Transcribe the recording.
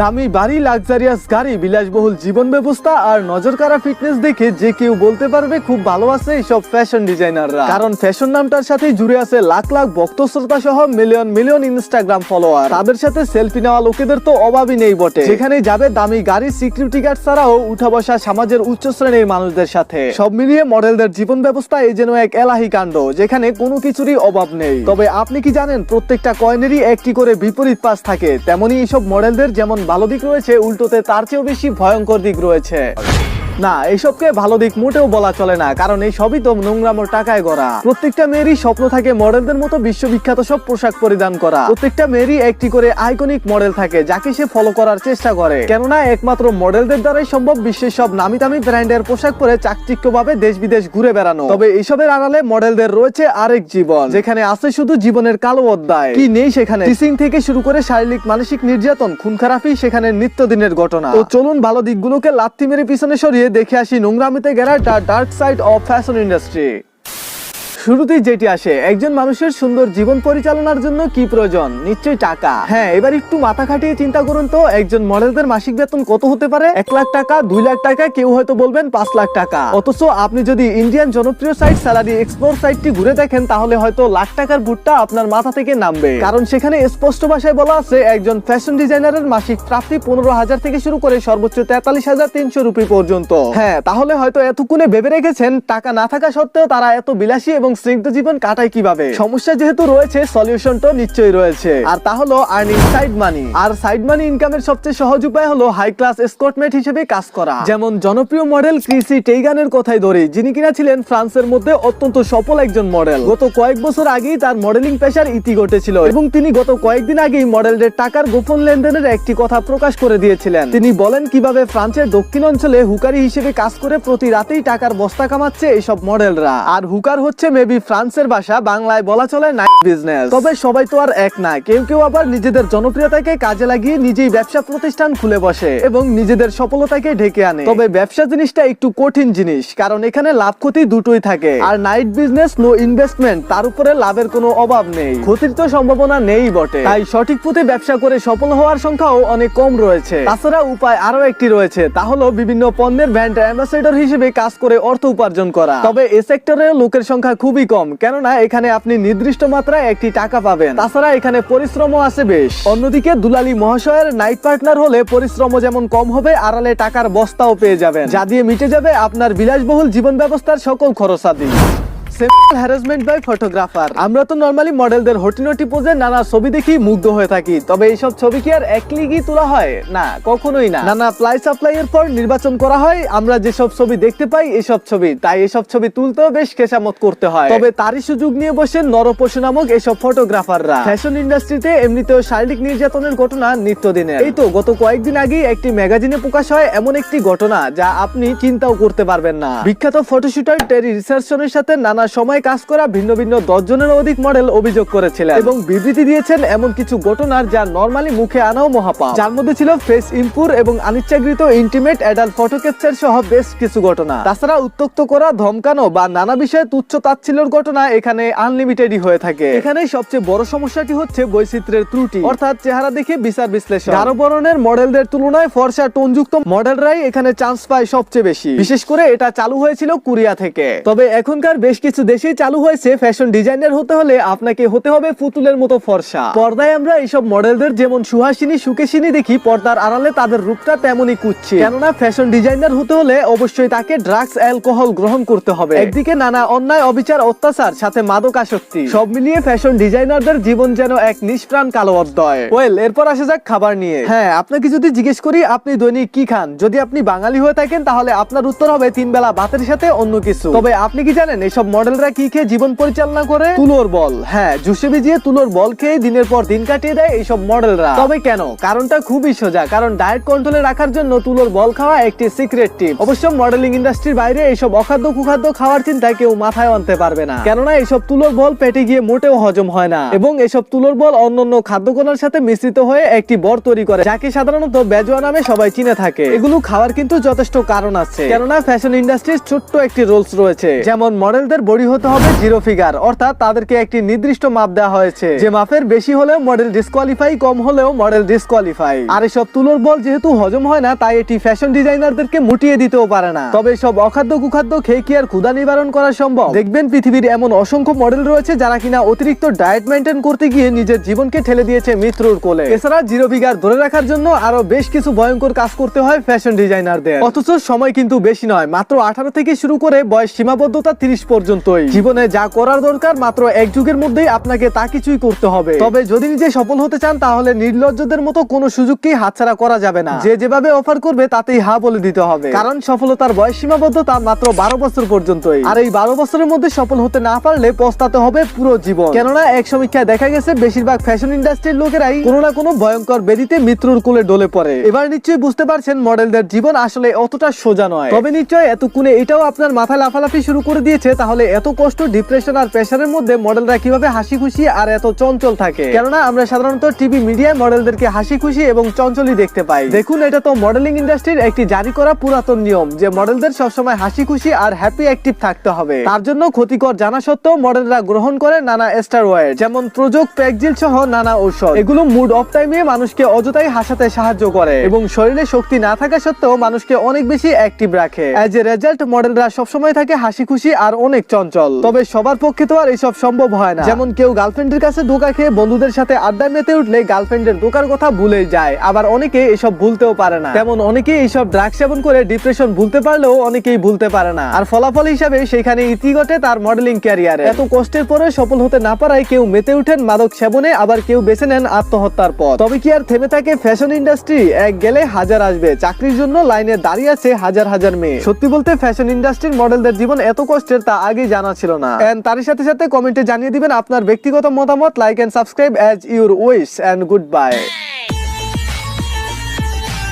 দামি বাড়ি লাক্সারিয়াস গাড়ি, বিলাসবহুল জীবন ব্যবস্থা আর নজর কাড়া ফিটনেস দেখে যে কেউ বলতে পারবে খুব ভালো আছে এইসব ফ্যাশন ডিজাইনাররা কারণ ফ্যাশন নামটার সাথে জুড়ে আছে লাখ লাখ ভক্ত শ্রোতা সহ মিলিয়ন মিলিয়ন ইনস্টাগ্রাম ফলোয়ার তাদের সাথে সেলফি নেওয়া লোকেদের তো অভাবই নেই বটে। যেখানে যাবে দামি গাড়ি সিকিউরিটি গার্ড ছাড়াও উঠা বসা সমাজের উচ্চ শ্রেণির মানুষদের সাথে। সব মিলিয়ে মডেলদের জীবন ব্যবস্থা এই যেন এক এলাহি কাণ্ড, যেখানে কোনো কিছুরই অভাব নেই। তবে আপনি কি জানেন, প্রত্যেকটা কয়েনেরই একটি করে বিপরীত পাশ থাকে। তেমনি এইসব মডেলদের যেমন ভালো দিক রয়েছে উল্টোতে তার চেয়েও বেশি ভয়ঙ্কর দিক রয়েছে। না এইসবকে ভালো দিক মোটেও বলা চলে না, কারণ এই সবই তো নোংরামোর টাকায় গড়া। প্রত্যেকটা মেয়েরই স্বপ্ন থাকে মডেলদের মতো বিশ্ববিখ্যাত সব পোশাক পরিধান করা। প্রত্যেকটা মেয়েরই একটি করে আইকনিক মডেল থাকে, যাকে সে ফলো করার চেষ্টা করে। কেননা, একমাত্র মডেলদের দ্বারাই সম্ভব বিশ্বের সব নামি দামি ব্র্যান্ডের পোশাক পরে চাকচিক্য ভাবে দেশ বিদেশ ঘুরে বেড়ানো। তবে এইসবের আড়ালে মডেলদের রয়েছে আরেক জীবন, যেখানে আছে শুধু জীবনের কালো অধ্যায়। কি নেই সেখানে? টিচিং থেকে শুরু করে শারীরিক, মানসিক নির্যাতন খুন খারাপি সেখানে নিত্যদিনের ঘটনা। তো চলুন ভালো দিকগুলোকে লাথি মেরে পিছনে সরিয়ে দেখে আসি নোংরামিতে গেরা dark side of fashion industry. শুরুতেই যেটি আসে, একজন মানুষের সুন্দর জীবন পরিচালনার জন্য কি প্রয়োজন? নিশ্চয়ই টাকা। হ্যাঁ এবার একটু মাথা খাটিয়ে চিন্তা করুন তো, একজন মডেলদের মাসিক বেতন কত হতে পারে? এক লাখ টাকা, দুই লাখ টাকা, কেউ হয়তো বলবেন পাঁচ লাখ টাকা। অথচ আপনি যদি ইন্ডিয়ান জনপ্রিয় সাইট স্যালারি এক্সপ্লোর সাইটটি ঘুরে দেখেন, তাহলে হয়তো লাখ টাকার ভুট্টা আপনার মাথা থেকে নামবে। কারণ সেখানে স্পষ্ট ভাষায় বলা আছে, একজন ফ্যাশন ডিজাইনারের মাসিক প্রাপ্তি পনেরো হাজার থেকে শুরু করে সর্বোচ্চ তেতাল্লিশ হাজার তিনশো রুপি পর্যন্ত। হ্যাঁ তাহলে হয়তো এতক্ষণে ভেবে রেখেছেন, টাকা না থাকা সত্ত্বেও তারা এত বিলাসী এবং স্নিগ্ধ জীবন কাটায় কীভাবে? সমস্যা যেহেতু রয়েছে সলিউশন তো নিশ্চয়ই রয়েছে। আর তা হলো আর্নিং সাইড মানি আর সাইড মানি ইনকামের সবচেয়ে সহজ উপায় হলো হাই ক্লাস এসকর্টমেট হিসেবে কাজ করা। যেমন জনপ্রিয় মডেল ক্রিসি টেইগানের কথাই ধরি, যিনি কিনা ছিলেন ফ্রান্সের মধ্যে অত্যন্ত সফল একজন মডেল গত কয়েক বছর আগেই তার মডেলিং পেশার ইতি ঘটেছিল এবং তিনি গত কয়েকদিন আগেই মডেলদের টাকার গোপন লেনদেনের একটি কথা প্রকাশ করে দিয়েছিলেন। তিনি বলেন, কীভাবে ফ্রান্সের দক্ষিণ অঞ্চলে হুকারি হিসেবে কাজ করে প্রতি রাতেই টাকার বস্তা কামাচ্ছে এইসব মডেলরা আর হুকার হচ্ছে মেবি ফ্রান্সের ভাষা, বাংলায় বলা চলে নাইট বিজনেস তবে সবাই তো আর এক না, কেউ কেউ আবার নিজেদের জনপ্রিয়তাকে কাজে লাগিয়ে নিজেই ব্যবসা প্রতিষ্ঠান খুলে বসে এবং নিজেদের সফলতাকে ঢেকে আনে। তবে ব্যবসা জিনিসটা একটু কঠিন জিনিস, কারণ এখানে লাভ ক্ষতি দুটোই থাকে। আর নাইট বিজনেস নো ইনভেস্টমেন্ট তার উপরে লাভের কোনো অভাব নেই। ক্ষতির তো সম্ভাবনা নেই বটে। তাই সঠিক পথে ব্যবসা করে সফল হওয়ার সংখ্যাও অনেক কম রয়েছে। তাছাড়া উপায় আরও একটি রয়েছে, তা হলো বিভিন্ন পণ্যের ব্র্যান্ড অ্যাম্বাসেডর হিসেবে কাজ করে অর্থ উপার্জন করা। তবে এ সেক্টরে লোকের সংখ্যা খুবই কম। কেননা এখানে আপনি নির্দিষ্ট মাত্রায় একটি টাকা পাবেন। তাছাড়া এখানে পরিশ্রমও আছে বেশ। অন্যদিকে দুলালী মহাশয়ের নাইট পার্টনার হলে পরিশ্রমও যেমন কম হবে, আড়ালে টাকার বস্তাও পেয়ে যাবেন। যা দিয়ে মিটে যাবে আপনার বিলাসবহুল জীবন ব্যবস্থার সকল খরচাদি। হ্যারাসমেন্ট বাই ফটোগ্রাফার আমরা তো নর্মালি মডেলদের হটিনটি পোজে নানা ছবি দেখি মুগ্ধ হয়ে থাকি। তবে এইসব ছবি কি আর এক ক্লিকই তোলা হয়? না, কখনোই না। নানা প্লাই সাপ্লাই এর পর নির্বাচন করা হয়, আমরা যেসব ছবি দেখতে পাই এসব ছবি। তাই এসব ছবি তুলতেও বেশ খেসামত করতে হয়। তবে তারই সুযোগ নিয়ে নরপশু নামক এসব ফটোগ্রাফাররা ফ্যাশন ইন্ডাস্ট্রিতে এমনিতেও শারীরিক নির্যাতনের ঘটনা নিত্যদিনের। এই তো গত কয়েকদিন আগেই একটি ম্যাগাজিনে প্রকাশ হয় এমন একটি ঘটনা, যা আপনি চিন্তাও করতে পারবেন না। বিখ্যাত ফটোশুটার টেরি রিসার্চনের সাথে নানা সময় কাজ করা ভিন্ন ভিন্ন দশ জনের অধিক মডেল অভিযোগ করেছিলেন। এবং বিবৃতি দিয়েছেন এমন কিছু ঘটনার যা নর্মালি মুখে আনাও মহাপাপ। যার মধ্যে ছিল ফেস ইম্পুর এবং অনিচ্ছাকৃত ইন্টিমেট অ্যাডাল্ট ফটো ক্যাপচার সহ বেশ কিছু ঘটনা। তাছাড়া উত্তক্ত করা ধমকানো বা নানা বিষয়ে তুচ্ছ তাচ্ছিল্যর ঘটনা এখানে আনলিমিটেডই হয়ে থাকে। এখানে সবচেয়ে বড় সমস্যাটি হচ্ছে বৈচিত্র্যের ত্রুটি। অর্থাৎ চেহারা দেখে বিচার বিশ্লেষণ। গাঢ় বরণের মডেলদের তুলনায় ফর্সা টোনযুক্ত মডেলরাই এখানে চান্স পায় সবচেয়ে বেশি। বিশেষ করে এটা চালু হয়েছিল কোরিয়া থেকে। তবে এখনকার বেশ কিছু দেশেই চালু হয়েছে ফ্যাশন ডিজাইনার হতে হলে আপনাকে হতে হবে পুতুলের মতো ফর্সা। পর্দায় আমরা এইসব মডেলদের যেমন সুহাসিনী, সুকেশিনী দেখি, পর্দার আড়ালে তাদের রূপটা তেমনই কুচ্ছে কেননা ফ্যাশন ডিজাইনার হতে হলে অবশ্যই তাকে ড্রাগস অ্যালকোহল গ্রহণ করতে হবে। একদিকে নানা অন্যায়, অবিচার, অত্যাচার, সাথে মাদক আসক্তি সব মিলিয়ে ফ্যাশন ডিজাইনারদের জীবন যেন এক নিষ্প্রাণ কালো অধ্যায়। ওয়েল এরপর আসা যাক খাবার নিয়ে। হ্যাঁ আপনাকে যদি জিজ্ঞেস করি, আপনি দৈনিক কি খান? যদি আপনি বাঙালি হয়ে থাকেন, তাহলে আপনার উত্তর হবে তিন বেলা ভাতের সাথে অন্য কিছু। তবে আপনি কি জানেন, এসব মডেলরা কি খেয়ে জীবন পরিচালনা করে? তুলোর বল। হ্যাঁ জুসে ভিজিয়ে তুলোর বল খেয়ে দিনের পর দিন কাটিয়ে দেয় এইসব মডেলরা। তবে কেন? কারণটা খুবই সোজা। কারণ ডায়েট কন্ট্রোলে রাখার জন্য তুলোর বল খাওয়া একটি সিক্রেট টিপ অবশ্য মডেলিং ইন্ডাস্ট্রির বাইরে এইসব অখাদ্য কুখাদ্য খাওয়ার চিন্তা কেউ মাথায় আনতে পারবে না। কেননা এইসব তুলোর বল পেটে গিয়ে মোটেও হজম হয় না। এবং এসব তুলোর বল অন্যান্য খাদ্যকণার সাথে মিশ্রিত হয়ে একটি বর তৈরি করে যাকে সাধারণত বেজোয়া নামে সবাই চিনে থাকে। এগুলো খাওয়ার কিন্তু যথেষ্ট কারণ আছে। কেননা ফ্যাশন ইন্ডাস্ট্রির ছোট্ট একটি রোলস রয়েছে। যেমন মডেলদের বডি হতে হবে জিরো ফিগার। অর্থাৎ তাদেরকে একটি নির্দিষ্ট মাপ দেওয়া হয়েছে। যে মাপের বেশি হলেও মডেল ডিসকোয়ালিফাই কম হলেও মডেল ডিসকোয়ালিফাই আর এসব তুলোর বল যেহেতু হজম হয় না, তাই এটি ফ্যাশন ডিজাইনারদেরকে মুটিয়ে দিতেও পারে না। তবে সব অখাদ্য, কুখাদ্য খেয়ে কি আর ক্ষুদা নিবারণ করা সম্ভব। দেখবেন পৃথিবীর এমন অসংখ্য মডেল রয়েছে যারা কিনা অতিরিক্ত ডায়েট মেনটেন করতে গিয়ে নিজের জীবনকে ঠেলে দিয়েছে মৃত্যুর কোলে। এছাড়া জিরো ফিগার ধরে রাখার জন্য আরও বেশ কিছু ভয়ঙ্কর কাজ করতে হয় ফ্যাশন ডিজাইনারদের অথচ সময় কিন্তু বেশি নয়, মাত্র আঠারো থেকে শুরু করে বয়স সীমাবদ্ধতা তিরিশ পর্যন্তই জীবনে যা করার দরকার, মাত্র এক যুগের মধ্যেই আপনাকে তা কিছুই করতে হবে। তবে যদি নিজে সফল হতে চান, তাহলে নির্লজ্জদের মতো কোনো সুযোগকেই হাতছাড়া করা যাবে না। যে যেভাবে অফার করবে, তাতেই হা বলে দিতে হবে। কারণ সফলতার বয়স সীমাবদ্ধতা মাত্র বারো বছর পর্যন্তই। আর এই বারো বছরের মধ্যে সফল হতে না পারলে পস্তাতে হবে পুরো জীবন। কেননা, এক সমীক্ষায় দেখা গেছে, বেশিরভাগ ফ্যাশন ইন্ডাস্ট্রির লোকেরাই কোনো না কোনো ভয়ঙ্কর বেদিতে মৃত্যুর কোলে ডলে পড়ে। এবার নিশ্চয়ই বুঝতে পারছেন, মডেলদের জীবন আসলে অতটা সোজা নয়। তবে নিশ্চয় এতক্ষণে এটাও আপনার মাথায় লাফালাফি শুরু করে দিয়েছে, তাহলে এত কষ্ট ডিপ্রেশন আর প্রেশারের মধ্যে মডেলরা কীভাবে হাসি খুশি আর এত চঞ্চল থাকে? কেননা আমরা সাধারণত টিভি মিডিয়ায় মডেলদেরকে হাসি খুশি এবং চঞ্চলই দেখতে পাই। দেখুন, এটা তো মডেলিং ইন্ডাস্ট্রির একটি জারি করা পুরাতন নিয়ম যে মডেলদের সবসময় হাসি খুশি আর হ্যাপি অ্যাক্টিভ থাকতে হবে। তার জন্য ক্ষতিকর জানা সত্ত্বেও মডেলরা গ্রহণ করে নানা স্টারওয়েড যেমন প্রযোগ প্যাকজিল সহ নানা ঔষধ। এগুলো মুড অফ টাইমে মানুষকে অযথাই হাসাতে সাহায্য করে এবং শরীরে শক্তি না থাকা সত্ত্বেও মানুষকে অনেক বেশি অ্যাক্টিভ রাখে। অ্যাজ এ রেজাল্ট মডেলরা সবসময় থাকে হাসি খুশি আর অনেক চঞ্চল। তবে সবার পক্ষে তো আর এইসব সম্ভব হয় না। যেমন কেউ গার্লফ্রেন্ডের কাছে ধোকা খেয়ে বন্ধুদের সাথে আড্ডা মেতে উঠলে গার্লফ্রেন্ডের ধোকার কথা ভুলে যায়। আবার অনেকে এসব ভুলতেও পারে না। তেমন অনেকেই এইসব ড্রাগ সেবন করে ডিপ্রেশন ভুলতে পারলেও অনেকেই ভুলতে পারে না। আর ফলাফল হিসাবে সেখানে ইতি ঘটে তার মডেলিং ক্যারিয়ারে। এত কষ্টের পরে সফল হতে না পারায় কেউ মেতে উঠেন মাদক সেবনে আবার কেউ বেছে নেন আত্মহত্যার পথ। তবে কি আর থেমে থাকে ফ্যাশন ইন্ডাস্ট্রি? এক গেলে হাজার আসবে। চাকরির জন্য লাইনে দাঁড়িয়ে আছে হাজার হাজার মেয়ে। সত্যি বলতে ফ্যাশন ইন্ডাস্ট্রির মডেলদের জীবন এত কষ্টের তা আগে জানা ছিল না। এন্ড তার সাথে সাথে কমেন্টে জানিয়ে দিবেন আপনার ব্যক্তিগত মতামত like and subscribe as your wish and goodbye